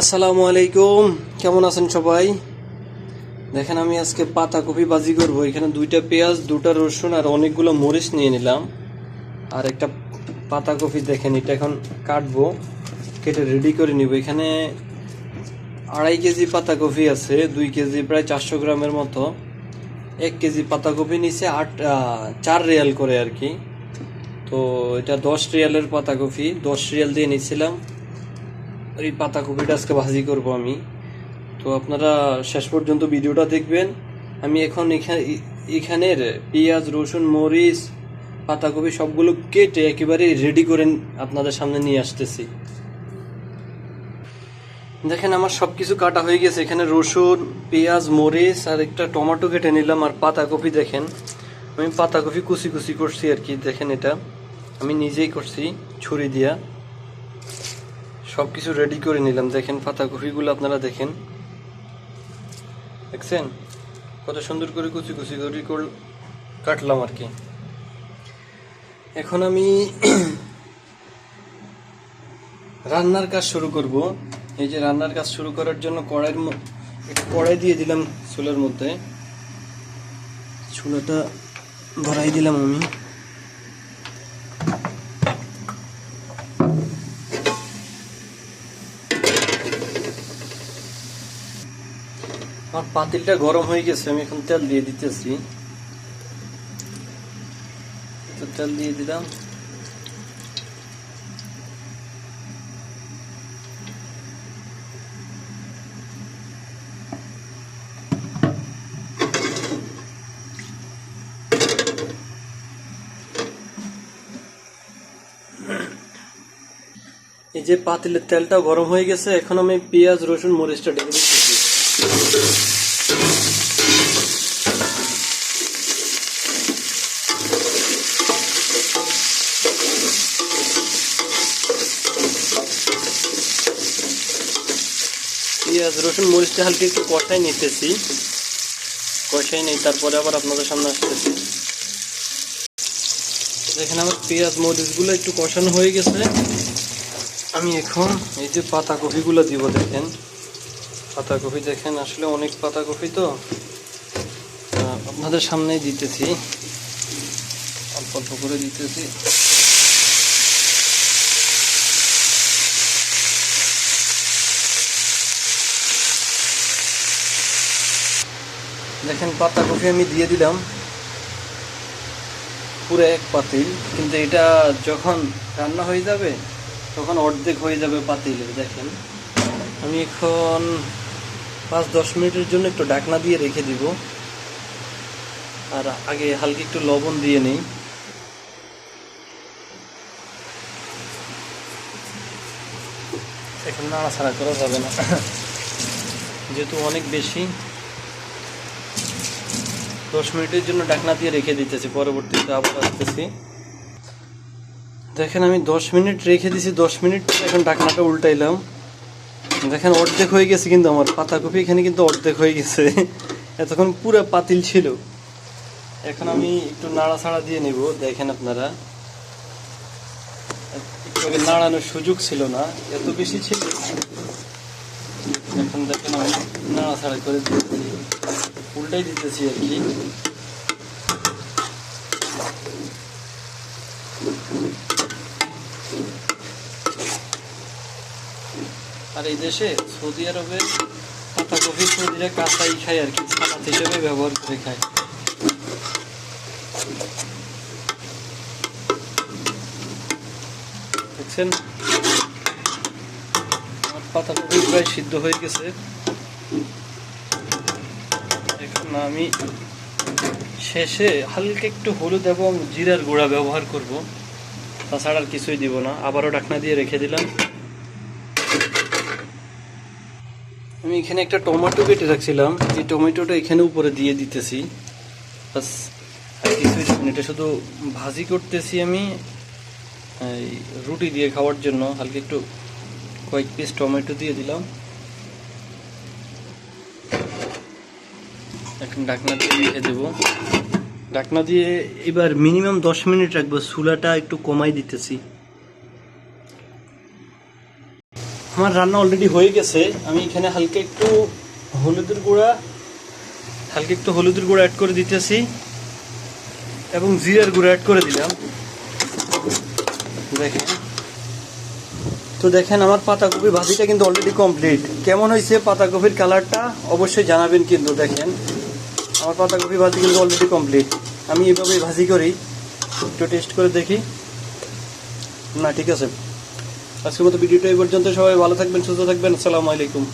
আসসালামু আলাইকুম। কেমন আছেন সবাই? দেখেন, আমি আজকে পাতা কপি বাজি করব। এখানে দুইটা পেঁয়াজ, দুটা রসুন আর অনেকগুলো মরিচ নিয়ে নিলাম। আর একটা পাতা কপি দেখেন, এটা এখন কাটবো। কেটে রেডি করে নিব। এখানে আড়াই কেজি পাতা কপি আছে, দুই কেজি প্রায় চারশো গ্রামের মতো। এক কেজি পাতা কপি নিচে আট চার রিয়াল করে আর কি। তো এটা দশ রিয়ালের পাতা কপি। দশ রিয়াল দিয়ে নিয়েছিলাম এই পাতাকপিটা আজকে ভাজি করব আমি। তো আপনারা শেষ পর্যন্ত ভিডিওটা দেখবেন। আমি এখন এখানে এখানের পেঁয়াজ, রসুন, মরিচ, পাতাকপি সবগুলো কেটে একেবারে রেডি করে আপনাদের সামনে নিয়ে আসতেছি। দেখেন আমার সব কিছু কাটা হয়ে গেছে। এখানে রসুন, পেঁয়াজ, মরিচ আর একটা টমেটো কেটে নিলাম আর পাতাকপি দেখেন। আমি পাতাকপি কুচি কুচি করছি আর কি। দেখেন এটা। আমি নিজেই করছি ছুরি দিয়া। সব কিছু রেডি করে নিলাম। দেখেন পাতা পাতাকপিগুলো আপনারা দেখেন। দেখছেন? কত সুন্দর করে কুচি কুচি করে কাটলাম আর কি। এখন আমি রান্নার কাজ শুরু করব। এই যে রান্নার কাজ শুরু করার জন্য কড়াইয়ের কড়াই দিয়ে দিলাম চুলার মধ্যে। চুলাটা ধরাই দিলাম আমি। আমার পাতিলটা গরম হয়ে গেছে, আমি এখন তেল দিয়ে দিতেছি। তো তেল দিয়ে দিলাম। এই যে পাতিলের তেলটা গরম হয়ে গেছে, এখন আমি পেঁয়াজ, রসুন, মরিচটা ঢেকে দিচ্ছি পেঁয়াজ, রসুন, মরিচটা হালকা একটু কষাই নিতেছি। কষাই নেই, তারপরে আবার আপনাদের সামনে আসতেছি। দেখেন আমার পেঁয়াজ, মরিচগুলো একটু কষানো হয়ে গেছে। আমি এখন এই যে পাতা কপিগুলো দিব, দেখেন। পাতা কপি দেখেন, আসলে অনেক পাতা কপি তো আপনাদের সামনেই দিতেছি। অল্প অল্প করে দিতেছি। দেখেন, পাতা কপি আমি দিয়ে দিলাম। পুরো এক পাতিল। কিন্তু এটা যখন রান্না হয়ে যাবে, তখন অর্ধেক হয়ে যাবে পাতিলের দেখেন। আমি এখন পাঁচ দশ মিনিটের জন্য একটু ডাকনা দিয়ে রেখে দিব। আর আগে হালকা একটু লবণ দিয়ে নেই। এখন নাড়াছাড়া করা যাবে না। যেহেতু অনেক বেশি দশ মিনিটের জন্য ডাকনা দিয়ে রেখে দিতেছি, পরবর্তীতে আবার আসতেছি। দেখেন আমি দশ মিনিট রেখে দিছি, দশ মিনিট এখন ডাকনাটা উল্টাইলাম। দেখেন অর্ধেক হয়ে গেছে কিন্তু আমার পাতাকপি, এখানে কিন্তু অর্ধেক হয়ে গেছে। এতক্ষণ পুরো পাতিল ছিল। এখন আমি একটু নাড়াছাড়া দিয়ে নেব, দেখেন আপনারা। একটু নাড়ানোর সুযোগ ছিল না, এত বেশি ছিল। এখন দেখেন আমি নাড়াছাড়া করে দিয়েছি উল্টাই দিতেছি আর কি। আর এই দেশে সৌদি আরবে পাতাকপি সৌদিরা কাঁচাই খায় আর কি সালাদ হিসেবে ব্যবহার করে খায়। দেখছেন? আমার পাতাকপি প্রায় সিদ্ধ হয়ে গেছে। এখন আমি শেষে হালকা একটু হলুদ এবং জিরার গুঁড়া ব্যবহার করব। তাছাড়া আর কিছুই দিব না। আবারও ঢাকনা দিয়ে রেখে দিলাম। আমি এখানে একটা টমেটো কেটে রাখছিলাম। এই টমেটোটা এখানে উপরে দিয়ে দিতেছি। বাস, আর কিছুই এটা শুধু ভাজি করতেছি আমি এই রুটি দিয়ে খাওয়ার জন্য। হালকা একটু কয়েক পিস টমেটো দিয়ে দিলাম। এখন ঢাকনা দিয়ে রেখে দেবো। ঢাকনা দিয়ে এবার মিনিমাম দশ মিনিট রাখব চুলাটা একটু কমাই দিতেছি। আমার রান্না অলরেডি হয়ে গেছে। আমি এখানে হালকা একটু হলুদের গুঁড়া, হালকা একটু হলুদের গুঁড়া অ্যাড করে দিতেছি এবং জিরার গুঁড়া অ্যাড করে দিলাম। দেখেন। তো দেখেন, আমার পাতাকপি ভাজিটা কিন্তু অলরেডি কমপ্লিট কেমন হয়েছে পাতাকপির কালারটা অবশ্যই জানাবেন কিন্তু, দেখেন। আমার পাতাকপি ভাজি কিন্তু অলরেডি কমপ্লিট আমি এভাবে ভাজি করি, একটু টেস্ট করে দেখি। না, ঠিক আছে। আজকের মতো ভিডিওটা এই পর্যন্ত। সবাই ভালো থাকবেন, সুস্থ থাকবেন। আসসালামু আলাইকুম।